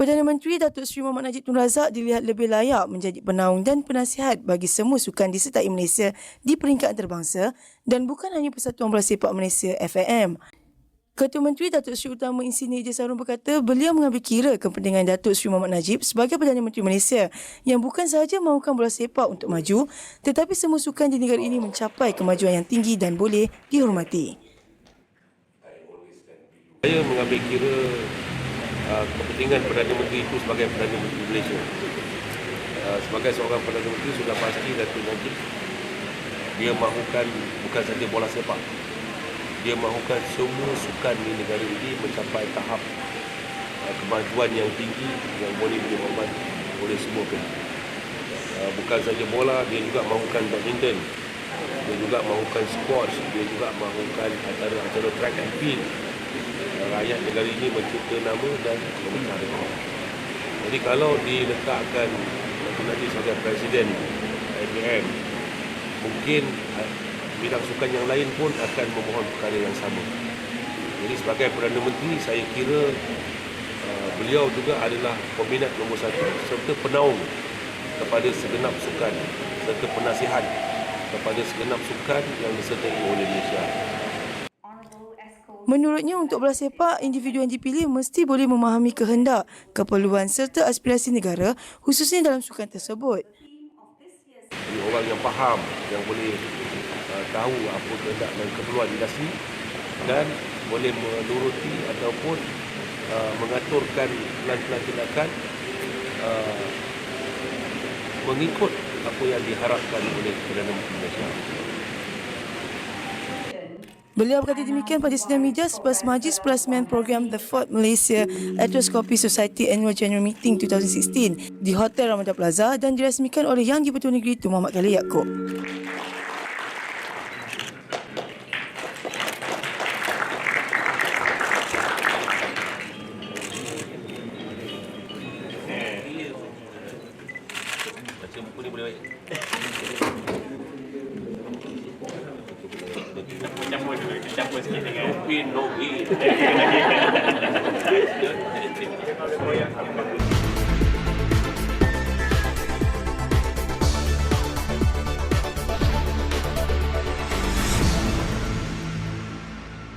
Perdana Menteri Datuk Seri Muhammad Najib Tun Razak dilihat lebih layak menjadi penaung dan penasihat bagi semua sukan disertai Malaysia di peringkat antarabangsa dan bukan hanya Persatuan Bola Sepak Malaysia FAM. Ketua Menteri Datuk Seri Utama Insinyur Ijaz Harun berkata beliau mengambil kira kepentingan Datuk Seri Muhammad Najib sebagai Perdana Menteri Malaysia yang bukan sahaja mahukan bola sepak untuk maju tetapi semua sukan di negara ini mencapai kemajuan yang tinggi dan boleh dihormati. Saya mengambil kira uh, kepentingan Perdana Menteri itu sebagai Perdana Menteri Malaysia. Uh, sebagai seorang Perdana Menteri sudah pasti Datuk Najib dia mahukan bukan saja bola sepak. Dia mahukan semua sukan di negara ini mencapai tahap uh, kemajuan yang tinggi yang boleh dihormati oleh semua pihak. Uh, bukan saja bola, dia juga mahukan badminton. Dia juga mahukan squash, dia juga mahukan acara-acara track and field rakyat negara ini mencipta nama dan membesar Jadi kalau diletakkan Najib sebagai Presiden IBM, mungkin eh, bidang sukan yang lain pun akan memohon perkara yang sama. Jadi sebagai Perdana Menteri, saya kira uh, beliau juga adalah peminat nombor satu serta penaung kepada segenap sukan serta penasihat kepada segenap sukan yang disertai oleh Malaysia. Menurutnya untuk bola sepak, individu yang dipilih mesti boleh memahami kehendak, keperluan serta aspirasi negara khususnya dalam sukan tersebut. Orang yang faham, yang boleh uh, tahu apa kehendak dan keperluan industri dan boleh menuruti ataupun uh, mengaturkan pelan-pelan tindakan uh, mengikut apa yang diharapkan oleh Perdana Menteri Malaysia. Beliau berkata demikian pada sidang media selepas majlis pelasmian program The Fort Malaysia Arthroscopy Society Annual General Meeting 2016 di Hotel Ramadan Plaza dan dirasmikan oleh Yang di-Pertua Negeri Tun Muhammad Khalil Yaakob. Campur dulu, campur sikit dengan Tapi no way.